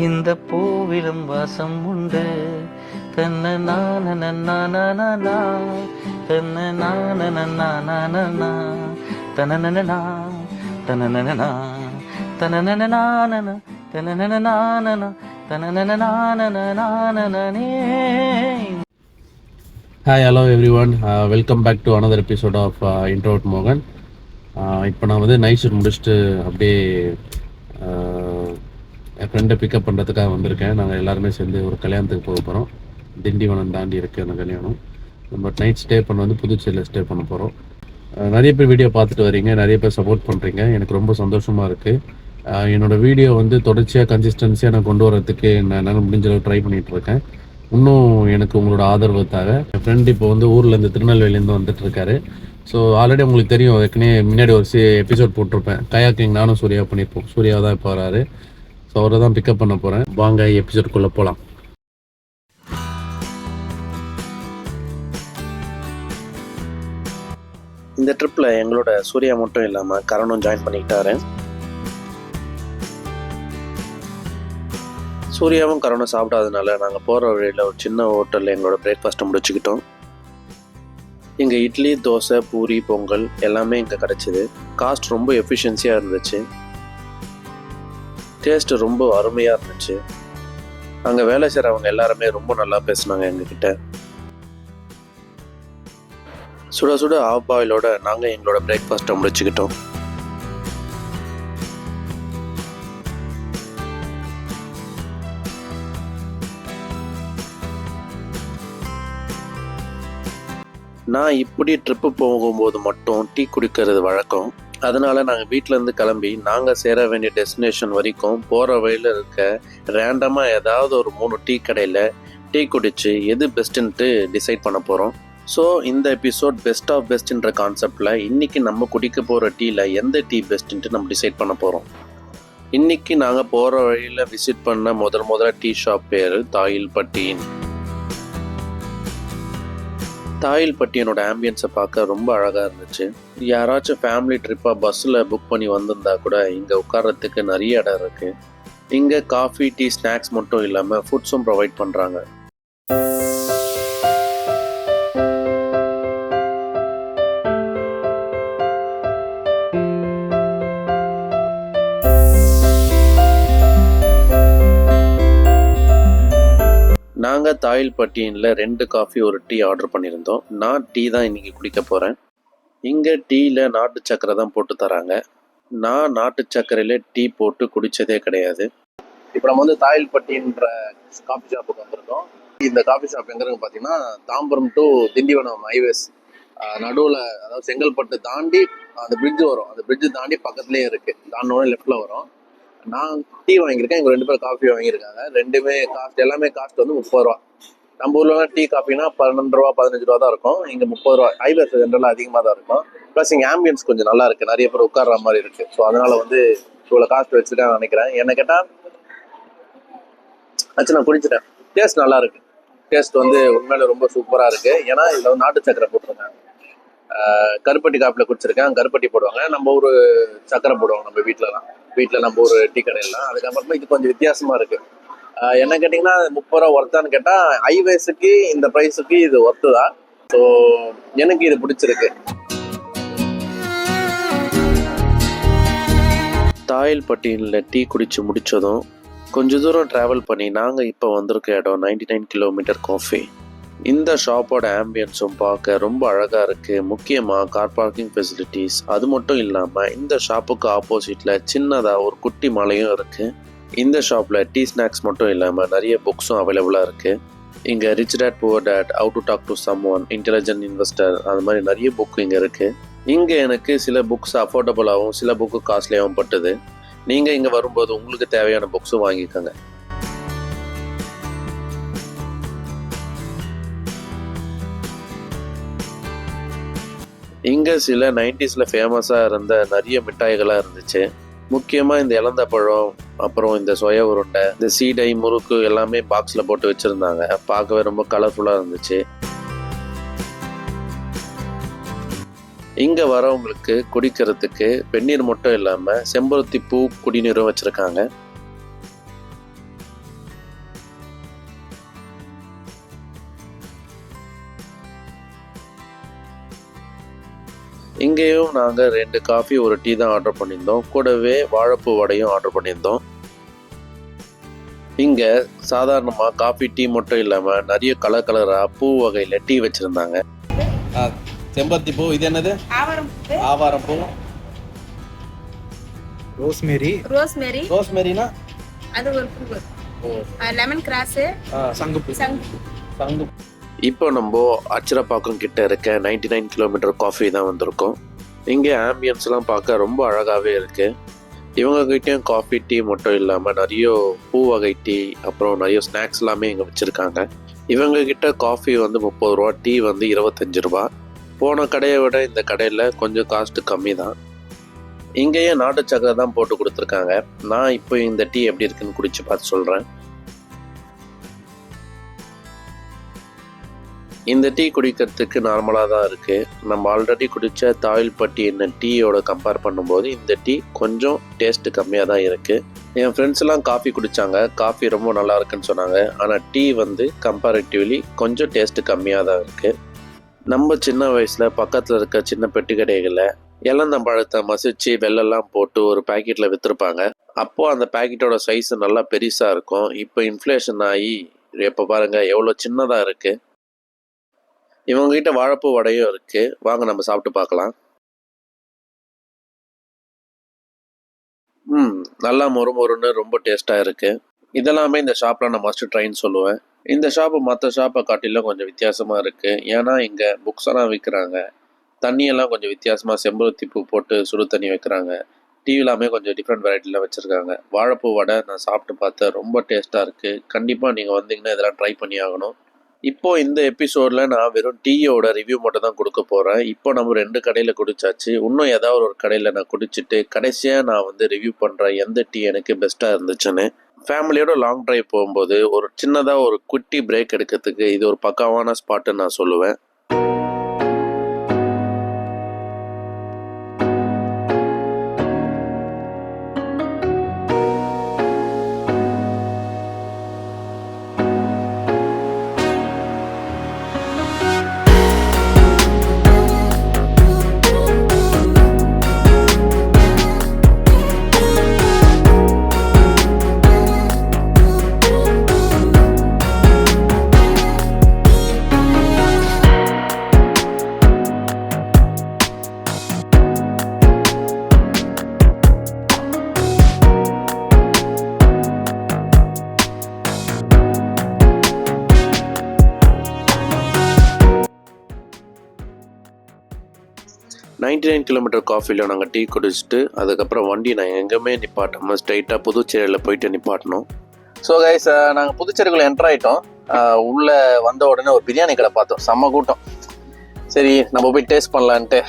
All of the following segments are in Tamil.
இந்த பூவிலும் வாசம் உண்டு தன்ன நான நானா தன்ன நான நானா தனனா தனனா தனனனானன தனனனானன hi hello everyone welcome back to another episode of intro மோகன் இப்போ நான் வந்து நைட் ஷூட் முடிச்சுட்டு அப்படியே என் ஃப்ரெண்டை பிக்கப் பண்ணுறதுக்காக வந்திருக்கேன். நாங்கள் எல்லாருமே சேர்ந்து ஒரு கல்யாணத்துக்கு போக போகிறோம் திண்டிவனம் தாண்டி இருக்குது அந்த கல்யாணம். பட் நைட் ஸ்டே பண்ண வந்து புதுச்சேரியில் ஸ்டே பண்ண போகிறோம் நிறைய பேர் வீடியோ பார்த்துட்டு வரீங்க. நிறைய பேர் சப்போர்ட் பண்ணுறீங்க எனக்கு ரொம்ப சந்தோஷமாக இருக்குது என்னோடய வீடியோ வந்து தொடர்ச்சியாக கன்சிஸ்டன்சியாக நான் கொண்டு வரதுக்கு நான் என்னால் முடிஞ்ச அளவு ட்ரை பண்ணிகிட்டு இருக்கேன். இன்னும் எனக்கு உங்களோட ஆதரவு தேவை என் ஃப்ரெண்ட் இப்போ வந்து ஊரில் இருந்து திருநெல்வேலியிலேருந்து வந்துட்டு இருக்காரு. ஸோ ஆல்ரெடி உங்களுக்கு தெரியும். ஏற்கனவே முன்னாடி ஒரு சி எபிசோட் போட்டிருப்பேன். கயாக்கிங் நானும் சூர்யா பண்ணியிருப்போம் சூர்யா தான் இப்போ வராரு. ஸோ அவரை தான் பிக்கப் பண்ண போகிறேன் வாங்க எபிசோட்குள்ளே போகலாம் இந்த ட்ரிப்பில் எங்களோட சூர்யா மட்டும் இல்லாமல் கரணும் ஜாயின் பண்ணிக்கிட்டாரு. சூர்யாவும் கரணும் சாப்பிடாதனால நாங்கள் போகிற வழியில் ஒரு சின்ன ஹோட்டலில் எங்களோட பிரேக்ஃபாஸ்ட்டை முடிச்சுக்கிட்டோம். இங்கே இட்லி தோசை பூரி பொங்கல் எல்லாமே இங்கே கிடச்சிது. காஸ்ட் ரொம்ப எஃபிஷியன்சியாக இருந்துச்சு. டேஸ்ட் ரொம்ப அருமையாக இருந்துச்சு. அங்கே வேலை செய்கிறவங்க எல்லாருமே ரொம்ப நல்லா பேசுனாங்க எங்ககிட்ட. சுட சுட ஆஃப் பாயிலோட நாங்கள் எங்களோட பிரேக்ஃபாஸ்ட்டை முடிச்சுக்கிட்டோம். நான் இப்படி ட்ரிப்பு போகும்போது மட்டும் டீ குடிக்கிறது வழக்கம். அதனால் நாங்கள் வீட்டிலேருந்து கிளம்பி நாங்கள் சேர வேண்டிய டெஸ்டினேஷன் வரைக்கும் போகிற வழியில் இருக்க ரேண்டமாக ஏதாவது ஒரு மூணு டீ கடையில் டீ குடித்து எது பெஸ்ட்டுன்ட்டு டிசைட் பண்ண போகிறோம் ஸோ இந்த எபிசோட் பெஸ்ட் ஆஃப் பெஸ்ட்ன்ற கான்செப்டில் இன்றைக்கி நம்ம குடிக்க போகிற டீயில் எந்த டீ பெஸ்ட்டுன்ட்டு நம்ம டிசைட் பண்ண போகிறோம் இன்றைக்கி நாங்கள் போகிற வழியில் விசிட் பண்ண முதல் முதல்ல டீ ஷாப் பேர் தாயில் பட்டின் தாயில் பட்டியனோட ஆம்பியன்ஸை பார்க்க ரொம்ப அழகாக இருந்துச்சு. யாராச்சும் ஃபேமிலி ட்ரிப்பாக பஸ்ஸில் புக் பண்ணி வந்திருந்தா கூட இங்கே உட்கார்றதுக்கு நிறைய இடம் இருக்குது இங்கே காஃபி டீ ஸ்நாக்ஸ் மட்டும் இல்லாமல் ஃபுட்ஸும் ப்ரொவைட் பண்ணுறாங்க நாங்கள் தாயில்பட்டியில் ரெண்டு காஃபி ஒரு டீ ஆர்டர் பண்ணியிருந்தோம். நான் டீ தான் இன்றைக்கி குடிக்க போகிறேன் இங்கே டீயில் நாட்டு சக்கரை தான் போட்டு தராங்க. நான் நாட்டு சக்கரையில் டீ போட்டு குடித்ததே கிடையாது. இப்போ நம்ம வந்து தாயில் பட்டின்ற காஃபி ஷாப்புக்கு வந்திருக்கோம். இந்த காஃபி ஷாப் எங்க இருக்கு பார்த்தீங்கன்னா தாம்பரம் டு திண்டிவனம் ஹைவேஸ் நடுவில் அதாவது செங்கல்பட்டு தாண்டி அந்த பிரிட்ஜ் வரும். அந்த பிரிட்ஜ் தாண்டி பக்கத்துலேயே இருக்குது தாண்டோட லெஃப்டில் வரும். நான் டீ வாங்கியிருக்கேன். இவங்க ரெண்டு பேரும் காஃபி வாங்கியிருக்காங்க. ரெண்டுமே காஸ்ட் எல்லாமே காஸ்ட் வந்து முப்பது ரூபா. நம்ம ஊர்ல டீ காஃபினா பன்னெண்டு ரூபா பதினஞ்சு ரூபா தான் இருக்கும். இங்க முப்பது ரூபா. ஹைவேஸ் ஜென்ரலாக அதிகமாக தான் இருக்கும். ப்ளஸ் இங்கே ஆம்பியன்ஸ் கொஞ்சம் நல்லா இருக்கு. நிறைய பேர் உட்கார்ற மாதிரி இருக்கு. ஸோ அதனால வந்து இவ்வளோ காஸ்ட் வச்சுட்டு நினைக்கிறேன். என்ன கேட்டால் ஆச்சு நான் குடிச்சிட்டேன். டேஸ்ட் நல்லா இருக்கு. டேஸ்ட் வந்து உண்மையில ரொம்ப சூப்பராக இருக்கு. ஏன்னா இதில் வந்து நாட்டு சக்கரை போட்டிருக்காங்க. கருப்பட்டி காப்பில் குடிச்சிருக்கேன். கருப்பட்டி போடுவாங்க. நம்ம ஒரு சக்கரை போடுவாங்க நம்ம வீட்டிலலாம் வீட்டில் நம்ம ஒரு டீ கடையிலாம் அதுக்கப்புறமா இது கொஞ்சம் வித்தியாசமா இருக்கு. ஆஹ் என்ன கேட்டிங்கன்னா முப்பது ரூபா ஒர்த்தான்னு கேட்டால் ஐ இந்த ப்ரைஸுக்கு இது ஒர்த்து தான். ஸோ எனக்கு இது பிடிச்சிருக்கு. தாயில் பட்டியலில் டீ குடித்து முடிச்சதும் கொஞ்ச தூரம் ட்ராவல் பண்ணி நாங்கள் இப்போ வந்திருக்க இடம் நைன்டி நைன் கிலோமீட்டர் காஃபி இந்த ஷாப்போட ஆம்பியன்ஸும் பார்க்க ரொம்ப அழகாக இருக்குது முக்கியமாக கார் பார்க்கிங் ஃபெசிலிட்டிஸ் அது மட்டும் இல்லாமல் இந்த ஷாப்புக்கு ஆப்போசிட்டில் சின்னதாக ஒரு குட்டி மலையும் இருக்குது இந்த ஷாப்பில் டீ ஸ்நாக்ஸ் மட்டும் இல்லாமல் நிறைய புக்ஸும் அவைலபிளாக இருக்குது இங்கே rich dad poor dad out to talk to someone intelligent investor அது மாதிரி நிறைய புக் இங்கே இருக்குது இங்கே எனக்கு சில புக்ஸ் அஃபோர்டபுளாகவும் சில புக்கு காஸ்ட்லியாகவும் பட்டுது. நீங்கள் இங்கே வரும்போது உங்களுக்கு தேவையான புக்ஸும் வாங்கிக்கோங்க. இங்கே சில நைன்டிஸில் ஃபேமஸாக இருந்த நிறைய மிட்டாய்களாக இருந்துச்சு. முக்கியமாக இந்த இலந்த பழம் அப்புறம் இந்த சொய உருண்டை இந்த சீடை முறுக்கு எல்லாமே பாக்ஸில் போட்டு வச்சுருந்தாங்க. பார்க்கவே ரொம்ப கலர்ஃபுல்லாக இருந்துச்சு. இங்கே வரவங்களுக்கு குடிக்கிறதுக்கு வெந்நீர் மட்டும் இல்லாமல் செம்பருத்தி பூ குடிநீரும் வச்சுருக்காங்க. இங்கேயும் நாங்கள் ரெண்டு காஃபி ஒரு டீ தான் ஆர்டர் பண்ணியிருந்தோம். கூடவே வாழைப்பூ வடையும் ஆர்டர் பண்ணியிருந்தோம். இங்கே சாதாரணமாக காஃபி டீ மட்டும் இல்லாமல் நிறைய கலர் கலராக பூ வகையில் டீ வச்சுருந்தாங்க. செம்பருத்தி பூ இது என்னது? ஆவாரம் பூ. ஆவாரம் பூ. ரோஸ்மேரி. ரோஸ்மேரி. ரோஸ்மெரினா? அது ஒரு பூ லெமன் கிராஸ். சங்குப்பூ. சங்கு சங்கு இப்போ நம்ம அச்சிரப்பாக்கம் கிட்ட இருக்க 99 நைன் கிலோமீட்டர் காஃபி தான் வந்திருக்கோம். இங்கே ஆம்பியன்ஸ்லாம் பார்க்க ரொம்ப அழகாகவே இருக்குது இவங்க கிட்டேயும் காஃபி டீ மட்டும் இல்லாமல் நிறைய பூ வகை டீ அப்புறம் நிறைய ஸ்நாக்ஸ் எல்லாமே இங்கே வச்சுருக்காங்க. இவங்கக்கிட்ட காஃபி வந்து முப்பது ரூபா டீ வந்து இருபத்தஞ்சி ரூபா. போன கடையை விட இந்த கடையில் கொஞ்சம் காஸ்ட்டு கம்மி தான். இங்கேயே நாட்டு சக்கரை தான் போட்டு கொடுத்துருக்காங்க. நான் இப்போ இந்த டீ எப்படி இருக்குன்னு குடிச்சு பார்த்து சொல்கிறேன் இந்த டீ குடிக்கிறதுக்கு நார்மலாக தான் இருக்குது நம்ம ஆல்ரெடி குடித்த தாயில்பட்டி என்ன டீயோட கம்பேர் பண்ணும்போது இந்த டீ கொஞ்சம் டேஸ்ட்டு கம்மியாக தான் இருக்குது என் ஃப்ரெண்ட்ஸ்லாம் காஃபி குடித்தாங்க காஃபி ரொம்ப நல்லா இருக்குன்னு சொன்னாங்க. ஆனால் டீ வந்து கம்பேரிட்டிவ்லி கொஞ்சம் டேஸ்ட்டு கம்மியாக தான் இருக்குது நம்ம சின்ன வயசில் பக்கத்தில் இருக்க சின்ன பெட்டி கடைகளில் இளந்தம்பழத்தை மசிச்சு வெள்ளெல்லாம் போட்டு ஒரு பாக்கெட்டில் விற்றுருப்பாங்க அப்போது அந்த பாக்கெட்டோட சைஸ் நல்லா பெருசாக இருக்கும். இப்போ இன்ஃப்ளேஷன் ஆகி இப்போ பாருங்கள் எவ்வளோ சின்னதாக இருக்குது இவங்ககிட்ட வாழைப்பூ வடையும் இருக்குது வாங்க நம்ம சாப்பிட்டு பார்க்கலாம். ம் நல்லா மொறு மொறுன்னு ரொம்ப டேஸ்ட்டாக இருக்குது இதெல்லாமே இந்த ஷாப்பில் நான் மஸ்ட் ட்ரைன்னு சொல்லுவேன். இந்த ஷாப்பு மற்ற ஷாப்பை காட்டிலும் கொஞ்சம் வித்தியாசமாக இருக்குது ஏன்னா இங்கே புக்ஸ் எல்லாம் விற்கிறாங்க தண்ணியெல்லாம் கொஞ்சம் வித்தியாசமாக செம்பருத்தி பூ போட்டு சுடு தண்ணி வைக்கிறாங்க. டீ எல்லாமே கொஞ்சம் டிஃப்ரெண்ட் வெரைட்டியில் வச்சுருக்காங்க. வாழைப்பூ வடை நான் சாப்பிட்டு பார்த்தேன். ரொம்ப டேஸ்ட்டாக இருக்குது கண்டிப்பாக நீங்கள் வந்தீங்கன்னா இதெல்லாம் ட்ரை பண்ணி ஆகணும். இப்போ இந்த எபிசோடில் நான் வெறும் டீயோட ரிவ்யூ மட்டும் தான் கொடுக்க போகிறேன் இப்போ நம்ம ரெண்டு கடையில் குடிச்சாச்சு. இன்னும் ஏதாவது ஒரு கடையில் நான் குடிச்சிட்டு கடைசியாக நான் வந்து ரிவ்யூ பண்ணுறேன் எந்த டீ எனக்கு பெஸ்ட்டாக இருந்துச்சுன்னு ஃபேமிலியோட லாங் ட்ரைவ் போகும்போது ஒரு சின்னதாக ஒரு குட்டி பிரேக் எடுக்கிறதுக்கு இது ஒரு பக்காவான ஸ்பாட்டுன்னு நான் சொல்லுவேன். நைன்டி நைன் கிலோமீட்டர் காஃபியில் நாங்கள் டீ குடிச்சிட்டு அதுக்கப்புறம் வண்டி நான் எங்கேயுமே நிப்பாட்டாமல் ஸ்ட்ரைட்டாக புதுச்சேரியில் போயிட்டு நிப்பாட்டினோம் ஸோ கைஸ் நாங்கள் புதுச்சேரிக்குள்ளே என்டர் ஆகிட்டோம் உள்ளே வந்த உடனே ஒரு பிரியாணி கடை பார்த்தோம். செம்ம கூட்டம். சரி நம்ம போய் டேஸ்ட் பண்ணலான்ட்டு.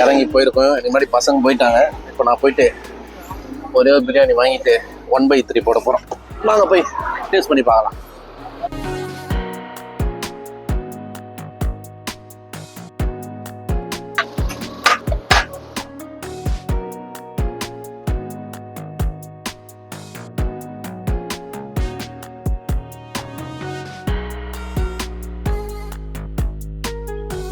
இறங்கி போயிருக்கோம். இந்த முன்னாடி பசங்க போயிட்டாங்க. இப்போ நான் போயிட்டு ஒரே ஒரு பிரியாணி வாங்கிட்டு ஒன் பை த்ரீ போட போகிறோம் நாங்கள் போய் டேஸ்ட் பண்ணி பார்க்கலாம்.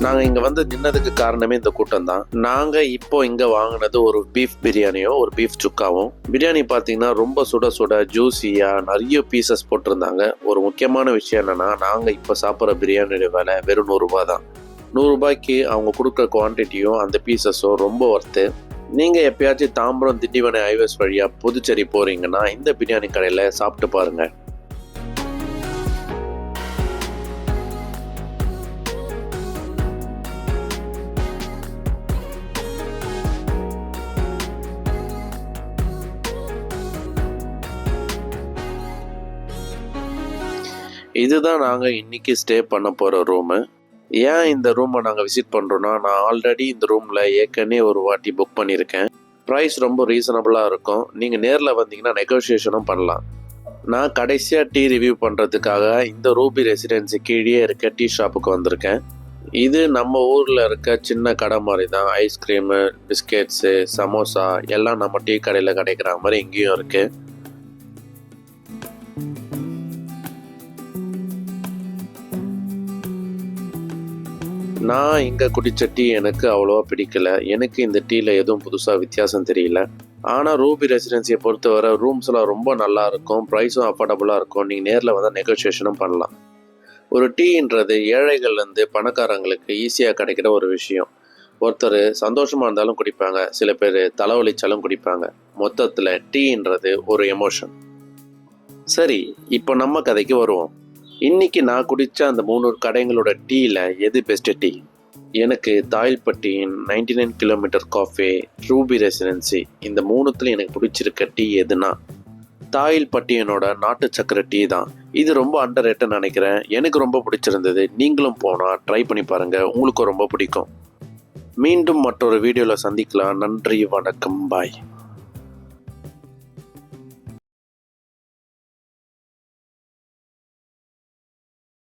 நாங்கள் இங்கே வந்து நின்னதுக்கு காரணமே இந்த கூட்டம் தான் நாங்கள் இப்போ இங்கே வாங்கினது ஒரு பீஃப் பிரியாணியும் ஒரு பீஃப் சுக்காவும். பிரியாணி பார்த்தீங்கன்னா ரொம்ப சுட சுட ஜூஸியாக நிறைய பீசஸ் போட்டிருந்தாங்க. ஒரு முக்கியமான விஷயம் என்னென்னா நாங்கள் இப்போ சாப்பிட்ற பிரியாணியோட விலை வெறும் நூறுரூபா தான் நூறுரூபாய்க்கு அவங்க கொடுக்குற குவான்டிட்டியும் அந்த பீசஸும் ரொம்ப ஒர்த்து நீங்கள் எப்பயாச்சும் தாம்பரம் திண்டிவனை ஹைவேஸ் வழியாக புதுச்சேரி போகிறீங்கன்னா இந்த பிரியாணி கடையில் சாப்பிட்டு பாருங்கள் இதுதான் நாங்கள் இன்னைக்கு ஸ்டே பண்ண போகிற ரூமு ஏன் இந்த ரூமை நாங்கள் விசிட் பண்ணுறோன்னா நான் ஆல்ரெடி இந்த ரூமில் ஏற்கனவே ஒரு வாட்டி புக் பண்ணியிருக்கேன் ப்ரைஸ் ரொம்ப ரீசனபிளாக இருக்கும். நீங்கள் நேரில் வந்தீங்கன்னா நெகோஷியேஷனும் பண்ணலாம். நான் கடைசியாக டீ ரிவ்யூ பண்ணுறதுக்காக இந்த ரூபி ரெசிடென்சி கீழே இருக்க டீ ஷாப்புக்கு வந்திருக்கேன். இது நம்ம ஊரில் இருக்க சின்ன கடை மாதிரி தான் ஐஸ்கிரீமு பிஸ்கெட்ஸு சமோசா எல்லாம் நம்ம டீ கடையில் கிடைக்கிற மாதிரி இங்கேயும் இருக்குது நான் இங்கே குடித்த டீ எனக்கு அவ்வளோவா பிடிக்கல. எனக்கு இந்த டீயில் எதுவும் புதுசாக வித்தியாசம் தெரியல. ஆனால் ரூபி ரெசிடென்சியை பொறுத்தவரை ரூம்ஸ்லாம் ரொம்ப நல்லா இருக்கும். ப்ரைஸும் அஃபோர்டபுளாக இருக்கும். நீங்கள் நேரில் வந்தால் நெகோசியேஷனும் பண்ணலாம். ஒரு டீன்றது ஏழைகள்லேருந்து பணக்காரங்களுக்கு ஈஸியாக கிடைக்கிற ஒரு விஷயம். ஒருத்தர் சந்தோஷமாக இருந்தாலும் குடிப்பாங்க. சில பேர் தலைவலிச்சாலும் குடிப்பாங்க. மொத்தத்தில் டீன்றது ஒரு எமோஷன் சரி இப்போ நம்ம கதைக்கு வருவோம். இன்னைக்கு நான் குடித்த அந்த மூணு கடைங்களோட டீயில் எது பெஸ்ட் டீ? எனக்கு தாயில்பட்டியின் ninety nine kilometre cafe Ruby residency இந்த மூணுத்துல எனக்கு பிடிச்சிருக்க டீ எதுனா? தாயில்பட்டியனோட நாட்டு சக்கரை டீ தான். இது ரொம்ப அண்டர் ரேட்டுன்னு நினைக்கிறேன். எனக்கு ரொம்ப பிடிச்சிருந்தது. நீங்களும் போனால் ட்ரை பண்ணி பாருங்கள் உங்களுக்கும் ரொம்ப பிடிக்கும். மீண்டும் மற்றொரு வீடியோவில் சந்திக்கலாம். நன்றி வணக்கம் பாய்